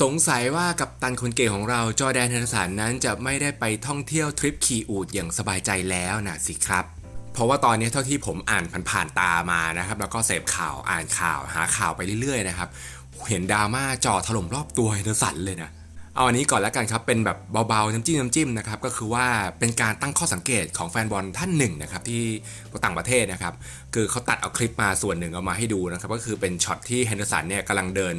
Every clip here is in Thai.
สงสัยว่ากัปตันคนเก่งของเราจอแดนเฮนร์สันนั้นจะไม่ได้ไปท่องเที่ยวทริปขี่อูดอย่างสบายใจแล้วนะสิครับ เพราะว่าตอนนี้เท่าที่ผมอ่านผ่านๆตามานะครับ แล้วก็เสพข่าวอ่านข่าวหาข่าวไปเรื่อยๆนะครับ เห็นดราม่าจอถล่มรอบตัวเฮนร์สันเลยนะเอาอันนี้ก่อนแล้วกันครับ เป็นแบบเบาๆ น้ำจิ้มน้ำจิ้มนะครับ ก็คือว่าเป็นการตั้งข้อสังเกตของแฟนบอลท่านหนึ่งนะครับที่ต่างประเทศนะครับ คือเขาตัดเอาคลิปมาส่วนหนึ่งเอามาให้ดูนะครับ ก็คือเป็นช็อตที่เฮนเดอร์สันเนี่ยกำลังเดิน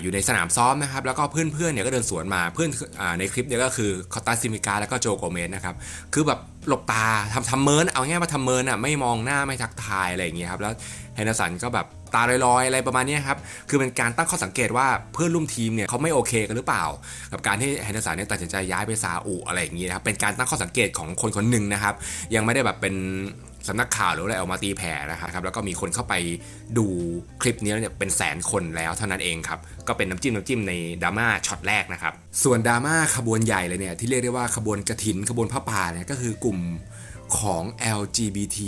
อยู่ในสนามซ้อมนะครับ แล้วก็เพื่อนๆเนี่ยก็เดินสวนมาเพื่อนอในคลิปเนี่ยก็คือคอตาซิมิกาแล้วก็โจโกเมสนะครับ คือแบบหลบตาทำทำเมินเอาง่ายมาทำเมินอะไม่มองหน้าไม่ทักทายอะไรอย่างเงี้ยครับแล้วเฮนร์สันก็แบบตาลอยๆอะไรประมาณนี้ครับ คือเป็นการตั้งข้อสังเกตว่าเพื่อนร่วมทีมเนี่ยเขาไม่โอเคกันหรือเปล่า กับการที่เฮนเดอร์สันเนี่ยตัดสินใจย้ายไปซาอุอะไรอย่างงี้นะครับ เป็นการตั้งข้อสังเกตของคนคนหนึ่งนะครับ ยังไม่ได้แบบเป็น สำนักข่าวหรืออะไรออกมาตีแผ่นะครับแล้วก็มีคนเข้าไปดูคลิปนี้เนี่ยเป็นแสนคนแล้วเท่านั้นเองครับก็เป็นน้ำจิ้มน้ำจิ้มในดราม่าช็อตแรกนะครับส่วนดราม่าขบวนใหญ่เลยเนี่ยที่เรียกได้ว่าขบวนกระถินขบวนผ้าป่าเนี่ยก็คือกลุ่มของ LGBT+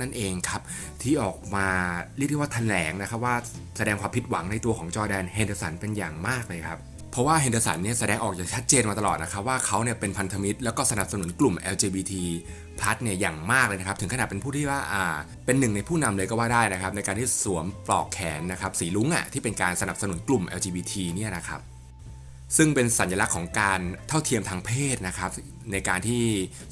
นั่นเองครับ ที่ออกมาเรียกได้ว่าแถลงนะครับว่าแสดงความผิดหวังในตัวของจอร์แดนเฮนเดอร์สันเป็นอย่างมากเลยครับ เพราะว่าเฮนเดอร์สันเนี่ยแสดงออกอย่างชัดเจนมาตลอดนะครับว่าเขาเนี่ยเป็นพันธมิตรแล้วก็สนับสนุนกลุ่ม LGBT+ พัสเนี่ยอย่างมากเลยนะครับถึงขนาดเป็นผู้ที่ว่าอ่า เป็นหนึ่งในผู้นำเลยก็ว่าได้นะครับในการที่สวมปลอกแขนนะครับสีลุ้งอะที่เป็นการสนับสนุนกลุ่ม LGBT เนี่ยนะครับ ซึ่งเป็นสัญลักษณ์ของการเท่าเทียมทางเพศนะครับ ในการที่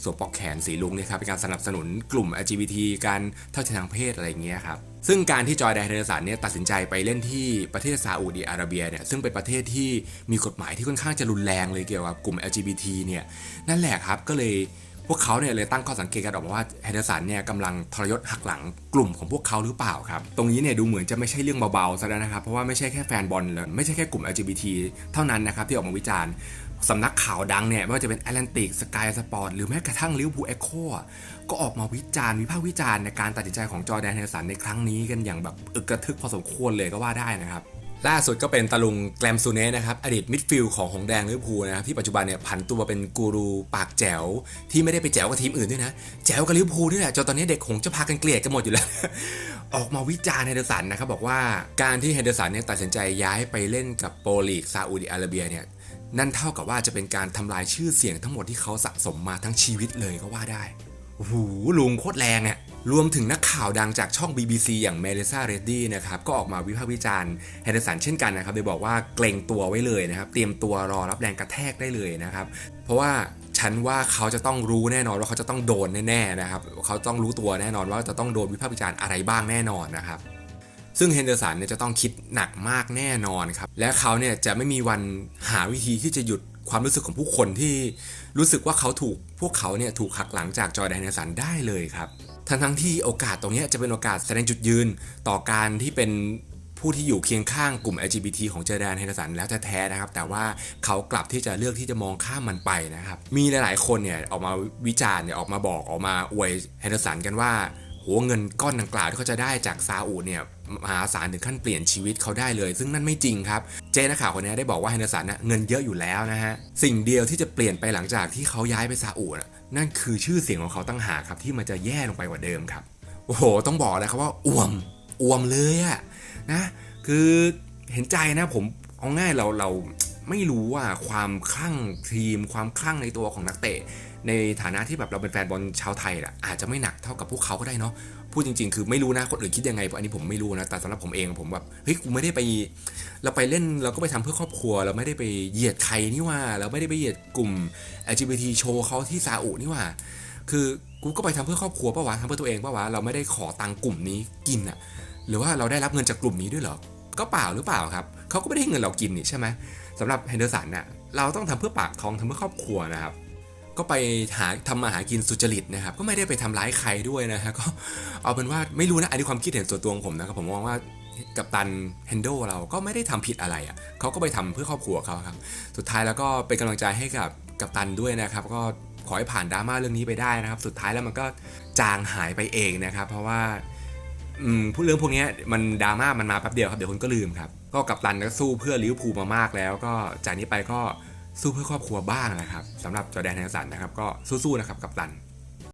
สวมปลอกแขนสีลุงเนี่ยครับเป็นการสนับสนุนกลุ่ม LGBT การเท่าเทียมทางเพศอะไรอย่างเงี้ยครับซึ่งการที่จอร์แดนเฮนเดอร์สันเนี่ยตัดสินใจไปเล่นที่ประเทศซาอุดีอาระเบียเนี่ยซึ่งเป็นประเทศที่มีกฎหมายที่ค่อนข้างจะรุนแรงเลยเกี่ยวกับกลุ่ม LGBT เนี่ยนั่นแหละครับก็เลย พวกเขาเนี่ยเลยตั้งข้อสังเกตกันออกมาว่าเฮนเดอร์สันเนี่ยกำลังทรยศหักหลังกลุ่มของพวกเขาหรือเปล่าครับ ตรงนี้เนี่ยดูเหมือนจะไม่ใช่เรื่องเบาๆซะแล้วนะครับเพราะว่าไม่ใช่แค่แฟนบอลเลยไม่ใช่แค่กลุ่ม LGBT เท่านั้นนะครับที่ออกมาวิจารณ์สำนักข่าวดังเนี่ยไม่ว่าจะเป็น Atlantic Sky Sport หรือแม้กระทั่งลิเวอร์พูลเอ็กโคก็ออกมาวิจารณ์วิพากษ์วิจารณ์ในการตัดสินใจของจอร์แดนเฮนเดอร์สันในครั้งนี้กันอย่างแบบอึกกระทึกพอสมควรเลยก็ว่าได้นะครับ ล่าสุดก็เป็นตะลุงแกลมซูเน่นะครับอดีตมิดฟิลด์ของหงแดงลิเวอร์พูลนะครับที่ปัจจุบันเนี่ยผันตัวเป็นกูรูปากแจ๋วที่ไม่ได้ไปแจ๋วกับทีมอื่นด้วยนะ แจ๋วกับลิเวอร์พูลด้วยแหละจนตอนนี้เด็กหงจะพากันเกลียดกันหมดอยู่แล้ว ออกมาวิจารณ์เฮเดอร์สันนะครับบอกว่าการที่เฮเดอร์สันเนี่ยตัดสินใจย้ายไปเล่นกับโปรลีกซาอุดิอาระเบียเนี่ยนั่นเท่ากับว่าจะเป็นการทำลายชื่อเสียงทั้งหมดที่เขาสะสมมาทั้งชีวิตเลยก็ว่าได้โอ้โหลุงโคตรแรงอะ รวมถึงนักข่าวดังจากช่อง BBC อย่างเมลิซาเรดดี้นะครับก็ออกมาวิพากษ์วิจารณ์เฮนเดอร์สันเช่นกันนะครับโดยบอกว่าเกรงตัวไว้เลยนะครับ เตรียมตัวรอรับแรงกระแทกได้เลยนะครับ เพราะว่าฉันว่าเขาจะต้องรู้แน่นอนว่าเขาจะต้องโดนแน่ๆนะครับเขาต้องรู้ตัวแน่นอนว่าจะต้องโดนวิพากษ์วิจารณ์อะไรบ้างแน่นอนนะครับซึ่งเฮนเดอร์สันเนี่ยจะต้องคิดหนักมากแน่นอนครับ และเขาเนี่ยจะไม่มีวันหาวิธีที่จะหยุด ความรู้สึกของผู้คนที่รู้สึกว่าเขาถูกพวกเขาเนี่ยถูกหักหลังจากจอร์แดนเฮนร์สันได้เลยครับ ทั้งทั้งที่โอกาสตรงนี้จะเป็นโอกาสแสดงจุดยืนต่อการที่เป็นผู้ที่อยู่เคียงข้างกลุ่ม LGBT ของเจอร์แดนเฮนร์สันแล้วแท้ๆนะครับ แต่ว่าเขากลับที่จะเลือกที่จะมองข้ามมันไปนะครับ มีหลายๆคนเนี่ยออกมาวิจารณ์เนี่ยออกมาบอกออกมาอวยเฮนร์สันกันว่า โหเงินก้อนดังกล่าวที่เขาจะได้จากซาอุเนี่ยมหาศาลถึงขั้นเปลี่ยนชีวิตเขาได้เลย ซึ่งนั่นไม่จริงครับ เจนักข่าวคนนี้ได้บอกว่าเฮนเดอร์สันน่ะเงินเยอะอยู่แล้วนะฮะ สิ่งเดียวที่จะเปลี่ยนไปหลังจากที่เขาย้ายไปซาอุนั่นคือชื่อเสียงของเขาตั้งหากครับที่มันจะแย่ลงไปกว่าเดิมครับโอ้โห ต้องบอกเลยครับว่าอ่วมอ่วมเลยอะนะคือเห็นใจนะผมเอาง่ายเราเรา ไม่รู้ว่าความคลั่งทีม ความคลั่งในตัวของนักเตะ ในฐานะที่แบบเราเป็นแฟนบอลชาวไทยอะอาจจะไม่หนักเท่ากับพวกเขาก็ได้เนาะพูดจริงๆ คือไม่รู้นะคนอื่นคิดยังไงเพราะอันนี้ผมไม่รู้นะแต่สำหรับผมเองผมแบบเฮ้ยกูไม่ได้ไป เราไปเล่นเราก็ไปทำเพื่อครอบครัว เราไม่ได้ไปเหยียดใครนี่ว่า เราไม่ได้ไปเหยียดกลุ่ม LGBT โชว์เขาที่ซาอุนี่ว่า คือกูก็ไปทำเพื่อครอบครัวปะวะทำเพื่อตัวเองปะวะเราไม่ได้ขอตังกลุ่มนี้กินอะหรือว่าเราได้รับเงินจากกลุ่มนี้ด้วยเหรอก็เปล่าหรือเปล่าครับเขาก็ไม่ได้เงินเรากินนี่ใช่ไหม สำหรับเฮนเดอร์สันน่ะเราต้องทำเพื่อปากท้องทำเพื่อครอบครัวนะครับก็ไปหาทำมาหากินสุจริตนะครับ ก็ไม่ได้ไปทำร้ายใครด้วยนะฮะก็เอาเป็นว่าไม่รู้นะอันนี้ความคิดเห็นส่วนตัวของผมนะครับผมมองว่ากับตันเฮนโดเราก็ไม่ได้ทำผิดอะไรอะเขาก็ไปทำเพื่อครอบครัวเขาครับ สุดท้ายแล้วก็เป็นกำลังใจให้กับกับตันด้วยนะครับ ก็ขอให้ผ่านดราม่าเรื่องนี้ไปได้นะครับ สุดท้ายแล้วมันก็จางหายไปเองนะครับ เพราะว่า พูดเรื่องพวกนี้มันดราม่ามันมาแป๊บเดียวครับเดี๋ยวคนก็ลืมครับ ก็กับตันก็สู้เพื่อลิเวอร์พูลมามากแล้ว ก็จากนี้ไปก็สู้เพื่อครอบครัวบ้างนะครับสำหรับจอแดนแฮนสันนะครับ ก็สู้ๆนะครับกับตัน